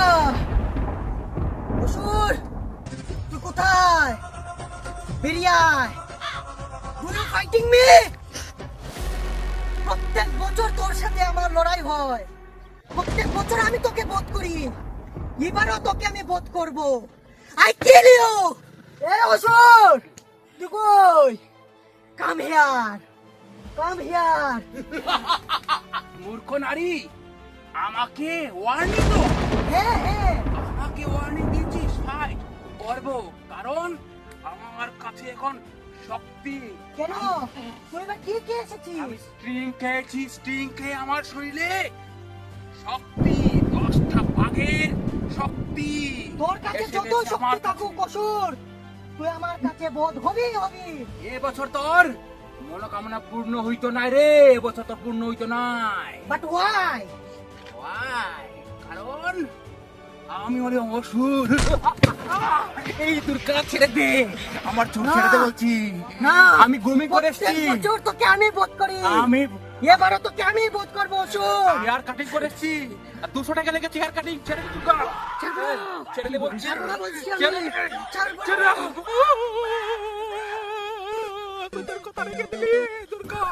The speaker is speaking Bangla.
না। অসুর তুই কোথায়? বেরিয়ে আয় ফাইটিং মি প্রত্যেক বছর তোর সাথে আমার লড়াই হয়। প্রত্যেক বছর আমি তোকে বোধ করি। এবারও তোকে আমি বোধ করব। আই কিল ইউ এ অসুর তুই কাম হিয়ার কাম হিয়ার মূর্খ নারী, আমাকে ওয়ার্নিং তো হ্যাঁ হ্যাঁ। আমাকে ওয়ার্নিং দিচ্ছিস ফাইট করব। কারণ আমার কাছে এখন শক্তি। কেন? তুই এবার কি কে এসেছিস? আমি স্ট্রিং খেয়েছি স্ট্রিং খেয়ে আমার শরীরে শক্তি দশটা বাঘের শক্তি। তোর কাছে যত শক্তি থাকুক কসুর তুই আমার কাছে বোধ হবি এ বছর তোর মনোকামনা পূর্ণ হইতো নাই রে এবছর তো পূর্ণ হইতো নাই। But why Why? আমি হলে অসুর। এই দুর্গা ছেড়ে দে। আমার চোখ ছেড়ে দে বলছি। না। আমি ঘুমি করে এসছি। বছর তোকে আমি বোধ করি। আমি এবারও তোকে আমি বোধ করব অসুর। হেয়ার কাটিং করে এসছি। দুশো টাকা লেগেছে হেয়ার কাটিং। ছেড়ে দে। ছেড়ে দে বলছি। ছেড়ে ছেড়ে। তোদের কথা রেখে দিলি। দুর্গা।